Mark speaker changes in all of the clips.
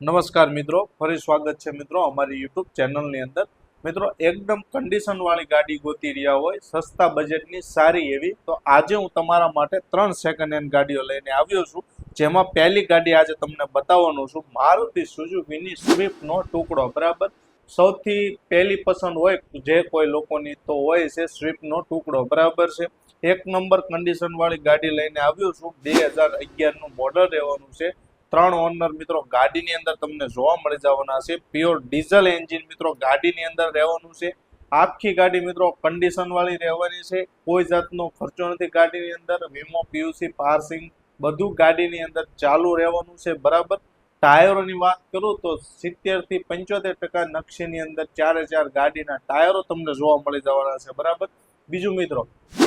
Speaker 1: નમસ્કાર મિત્રો, ફરી સ્વાગત છે મિત્રો અમારી યુટ્યુબ ચેનલની અંદર. મિત્રો, એકદમ કન્ડિશનવાળી ગાડી ગોતી રહ્યા હોય, સસ્તા બજેટની સારી એવી, તો આજે હું તમારા માટે ત્રણ સેકન્ડ હેન્ડ ગાડીઓ લઈને આવ્યો છું. જેમાં પહેલી ગાડી આજે તમને બતાવવાનો છું, મારુતિ સુઝુકીની સ્વિફ્ટનો ટુકડો, બરાબર? સૌથી પહેલી પસંદ હોય, જે કોઈ લોકોની તો હોય છે, સ્વિફ્ટનો ટુકડો, બરાબર છે? એક નંબર કન્ડિશનવાળી ગાડી લઈને આવ્યો છું, બે હજાર અગિયારનું મોડલ રહેવાનું છે. ત્રણ ઓનર મિત્રો ગાડીની અંદર તમને જોવા મળી જવાના છે. પ્યોર ડીઝલ એન્જિન મિત્રો ગાડીની અંદર રહેવાનું છે. આખી ગાડી મિત્રો કન્ડિશન વાળી રહેવાની છે. કોઈ જાતનો ખર્ચો નથી ગાડીની અંદર. વીમો પીયુસી પાર્સિંગ બધું ગાડીની અંદર ચાલુ રહેવાનું છે. બરાબર? ટાયરોની વાત કરું તો સિત્તેરથી પંચોતેર ટકા નકશીની અંદર ચારે ચાર ગાડીના ટાયરો તમને જોવા મળી જવાના છે. બરાબર? બીજું મિત્રો,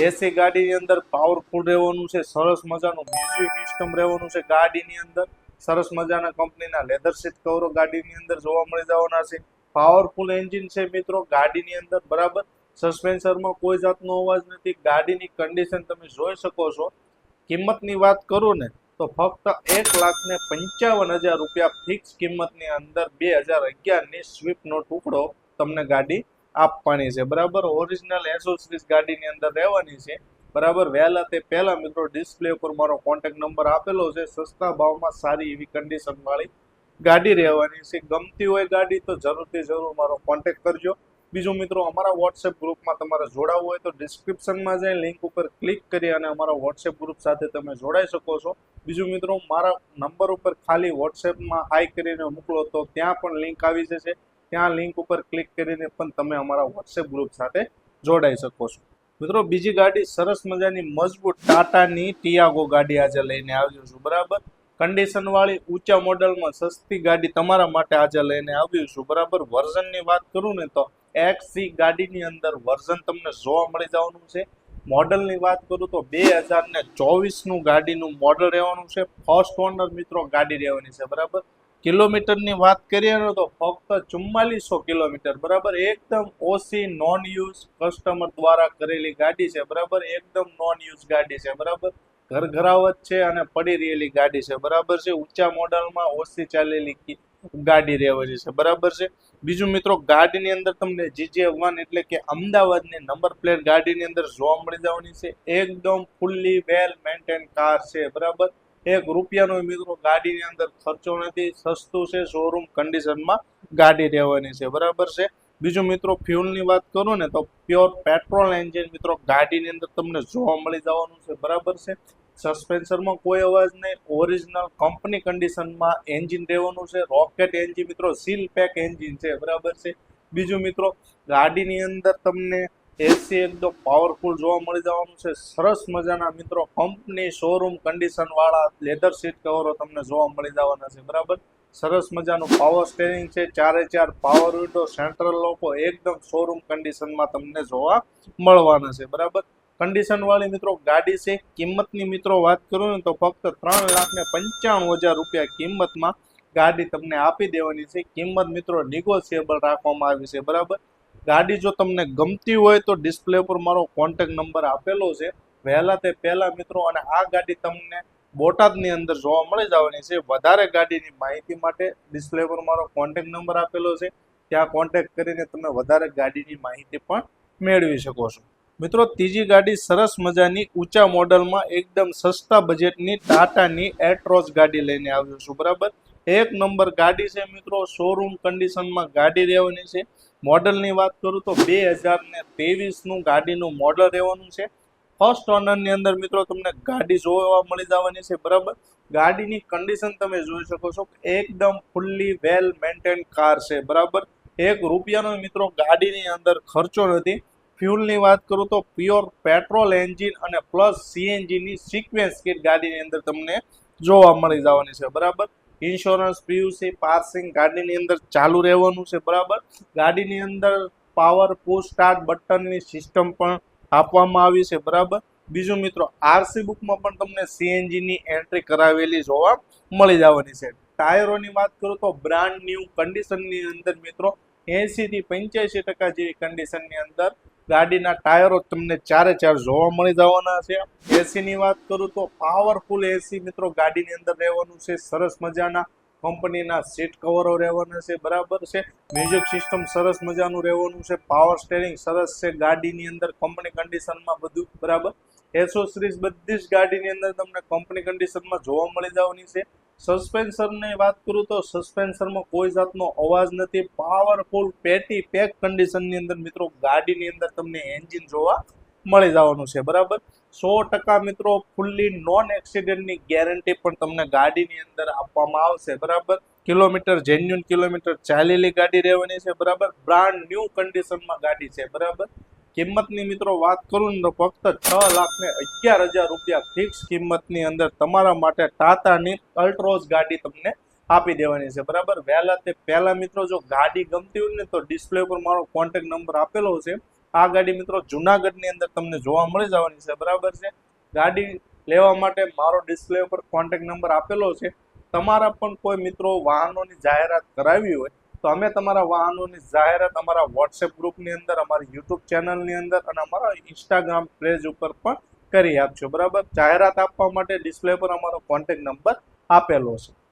Speaker 1: એસી ગાડીની અંદર પાવરફુલ રહેવાનું છે. સરસ મજાનું મ્યુઝિક સિસ્ટમ રહેવાનું છે ગાડીની અંદર. સરસ મજાના કંપનીના લેધર કવરો ગાડીની અંદર જોવા મળી જવાના છે. પાવરફુલ એન્જિન છે મિત્રો, ગાડીની અંદર બરાબર સસ્પેન્સરમાં કોઈ જાતનો અવાજ નથી. ગાડીની કન્ડિશન તમે જોઈ શકો છો. કિંમતની વાત કરું ને, તો ફક્ત એક લાખ ને પંચાવન હજાર રૂપિયા ફિક્સ કિંમતની અંદર બે હજાર અગિયારની સ્વિફ્ટનો ટુકડો તમને ગાડી આપવાની છે. બરાબર ઓરિજિનલ એસોસરીઝ ગાડીની અંદર રહેવાની છે. બરાબર? વહેલા તે પહેલા મિત્રો ડિસ્પ્લે ઉપર મારો કોન્ટેક્ટ નંબર આપેલો છે. સસ્તા ભાવમાં સારી એવી કન્ડિશન વાળી ગાડી રહેવાની છે. ગમતી હોય ગાડી તો જરૂરથી જરૂર મારો કોન્ટેક કરજો. બીજું મિત્રો, અમારા વોટ્સએપ ગ્રુપમાં તમારે જોડાવવું હોય તો ડિસ્ક્રિપ્શનમાં જઈ લિંક ઉપર ક્લિક કરી અને અમારા વોટ્સએપ ગ્રુપ સાથે તમે જોડાઈ શકો છો. બીજું મિત્રો, મારા નંબર ઉપર ખાલી વોટ્સએપમાં હાઈ કરીને મોકલો તો ત્યાં પણ લિંક આવી જશે. ત્યાં લિંક ઉપર ક્લિક કરીને પણ તમે અમારા વોટ્સએપ ગ્રુપ સાથે જોડાઈ શકો છો. મિત્રો, બીજી ગાડી સરસ મજાની, મજબૂત ટાટાની ટિયાગો ગાડી આજે લઈને આવ્યો છું. બરાબર? કન્ડિશન વાળી ઊંચા મોડલમાં સસ્તી ગાડી તમારા માટે આજે લઈને આવ્યું છું. બરાબર? વર્ઝનની વાત કરું ને તો એક્સી ગાડીની અંદર વર્ઝન તમને જોવા મળી જવાનું છે. મોડલની વાત કરું તો બે હજાર ને ચોવીસનું ગાડીનું મોડલ રહેવાનું છે. ફર્સ્ટ ઓનર મિત્રો ગાડી રહેવાની છે. બરાબર? કિલોમીટરની વાત કરીએ તો ફક્ત ચુમ્માલીસો કિલોમીટર, બરાબર? એકદમ ઓછી નોન યુઝ કસ્ટમર દ્વારા કરેલી ગાડી છે, બરાબર? એકદમ નોન યુઝ ગાડી છે, બરાબર? ઘરઘરાવત છે અને પડી રહેલી ગાડી છે, બરાબર છે? ઊંચા મોડલમાં ઓછી ચાલેલી ગાડી રહેવાની છે, બરાબર છે? બીજું મિત્રો, ગાડીની અંદર તમને જીજે વન એટલે કે અમદાવાદની નંબર પ્લેટ ગાડીની અંદર જોવા મળી જવાની છે. એકદમ ફૂલ્લી વેલ મેન્ટેન કાર છે, બરાબર? એક રૂપિયાનો મિત્રો ગાડીની અંદર ખર્ચો નથી, સસ્તું છે શોરૂમ કન્ડિશનમાં ગાડી રહેવાની છે. બરાબર છે? બીજું મિત્રો ફ્યુલની વાત કરું ને, તો પ્યોર પેટ્રોલ એન્જિન મિત્રો, ગાડીની અંદર તમને જોવા મળી જવાનું છે. બરાબર છે? સસ્પેન્શનમાં કોઈ અવાજ નહીં. ઓરિજિનલ કંપની કન્ડિશનમાં એન્જિન રહેવાનું છે. રોકેટ એન્જિન મિત્રો સીલ પેક એન્જિન છે. બરાબર છે? બીજું મિત્રો, ગાડીની અંદર તમને એસી એકદમ પાવરફુલ જોવા મળી જવાનું છે. સરસ મજાના મિત્રો કંપની શોરૂમ કન્ડિશન વાળા લેધર સીટ કવરો તમને જોવા મળી જવાના છે, બરાબર? સરસ મજાનું પાવર સ્ટેરિંગ છે, ચારે ચાર પાવર વિન્ડો સેન્ટ્રલ લોકો એકદમ શોરૂમ કન્ડિશનમાં તમને જોવા મળવાના છે, બરાબર? કન્ડિશન વાળી મિત્રો, ગાડી છે, કિંમતની મિત્રો વાત કરું ને તો ફક્ત ત્રણ લાખ ને પંચાણું હજાર રૂપિયા કિંમતમાં ગાડી તમને આપી દેવાની છે. કિંમત મિત્રો નિગોશિયેબલ રાખવામાં આવી છે, બરાબર? ગાડી જો તમને ગમતી હોય તો ડિસ્પ્લે પર મારો કોન્ટેક નંબર આપેલો છે. વહેલા તે પહેલા મિત્રો અને આ ગાડી તમને બોટાદની અંદર જોવા મળી જવાની છે. વધારે ગાડીની માહિતી માટે ડિસ્પ્લે પર મારો કોન્ટેક્ટ નંબર આપેલો છે. ત્યાં કોન્ટેક્ટ કરીને તમે વધારે ગાડીની માહિતી પણ મેળવી શકો છો. મિત્રો, ત્રીજી ગાડી સરસ મજાની ઊંચા મોડલમાં એકદમ સસ્તા બજેટની ટાટાની એટ્રોસ ગાડી લઈને આવ્યો છું. બરાબર? એક નંબર ગાડી છે મિત્રો શોરૂમ કન્ડિશનમાં ગાડી રહેવાની છે. મોડલની વાત કરું તો બે હજાર ને ત્રેવીસનું ગાડીનું મોડલ રહેવાનું છે. ફર્સ્ટ ઓનરની અંદર મિત્રો તમને ગાડી જોવા મળી જવાની છે, બરાબર? ગાડીની કન્ડિશન તમે જોઈ શકો છો એકદમ ફૂલ્લી વેલ મેન્ટેન કાર છે, બરાબર? એક રૂપિયાનો મિત્રો ગાડીની અંદર ખર્ચો નથી. ફ્યુલની વાત કરું તો પ્યોર પેટ્રોલ એન્જિન અને પ્લસ સીએનજીની સિક્વેન્સ કિટ ગાડીની અંદર તમને જોવા મળી જવાની છે, બરાબર? ઇન્સ્યોરન્સ પીયુસી પાર્સિંગ ગાડીની અંદર ચાલુ રહેવાનું છે, બરાબર? ગાડીની અંદર પાવર પુશ સ્ટાર્ટ બટનની સિસ્ટમ પણ આપવામાં આવી છે, બરાબર? બીજું મિત્રો આરસી બુકમાં પણ તમને સીએનજીની એન્ટ્રી કરાવેલી જોવા મળી જવાની છે. ટાયરોની વાત કરું તો બ્રાન્ડ ન્યૂ કન્ડિશનની અંદર મિત્રો એંસી થી પંચ્યાસી ટકા જેવી કન્ડિશનની અંદર ગાડીના ટાયરો તમને ચારે ચાર જોવા મળી જવાના છે. એસી ની વાત કરું તો પાવરફુલ એસી મિત્રો ગાડીની અંદર રહેવાનું છે. સરસ મજાના કંપનીના સીટ કવરો રહેવાના છે. બરાબર છે? મ્યુઝિક સિસ્ટમ સરસ મજાનું રહેવાનું છે. પાવર સ્ટેરિંગ સરસ છે ગાડીની અંદર કંપની કન્ડિશનમાં બધું. બરાબર? એસોસરીઝ બધી જ ગાડીની અંદર તમને કંપની કન્ડિશનમાં જોવા મળી જવાની છે. સસ્પેન્શનની વાત કરું તો સસ્પેન્શનમાં કોઈ જાતનો અવાજ નથી. પાવરફુલ પેટી પેક કન્ડિશનની અંદર મિત્રો ગાડીની અંદર તમને એન્જિન જોવા મળી જવાનું છે, બરાબર? સો ટકા મિત્રો ફૂલ્લી નોન એક્સિડન્ટની ગેરંટી પણ તમને ગાડીની અંદર આપવામાં આવશે, બરાબર? કિલોમીટર જેન્યુન કિલોમીટર ચાલેલી ગાડી રહેવાની છે, બરાબર? બ્રાન્ડ ન્યૂ કન્ડિશનમાં ગાડી છે, બરાબર? કિંમતની મિત્રો વાત કરું ને તો ફક્ત છ લાખ ને અગિયાર હજાર રૂપિયા ફિક્સ કિંમતની અંદર તમારા માટે ટાટાની અલ્ટ્રોઝ ગાડી તમને આપી દેવાની છે. બરાબર? વહેલા તે પહેલા મિત્રો જો ગાડી ગમતી હોય ને તો ડિસ્પ્લે ઉપર મારો કોન્ટેક નંબર આપેલો છે. આ ગાડી મિત્રો જુનાગઢની અંદર તમને જોવા મળી જવાની છે. બરાબર છે? ગાડી લેવા માટે મારો ડિસ્પ્લે ઉપર કોન્ટેક નંબર આપેલો છે. તમારા પણ કોઈ મિત્રો વાહનોની જાહેરાત કરાવી હોય તો અમે તમારા વાહનોની જાહેરાત અમારા વોટ્સએપ ગ્રુપની અંદર, અમારી યુટ્યુબ ચેનલની અંદર અને અમારા ઇન્સ્ટાગ્રામ પેજ ઉપર પણ કરી આપજો, બરાબર? જાહેરાત આપવા માટે ડિસ્પ્લે પર અમારો કોન્ટેક્ટ નંબર આપેલો છે.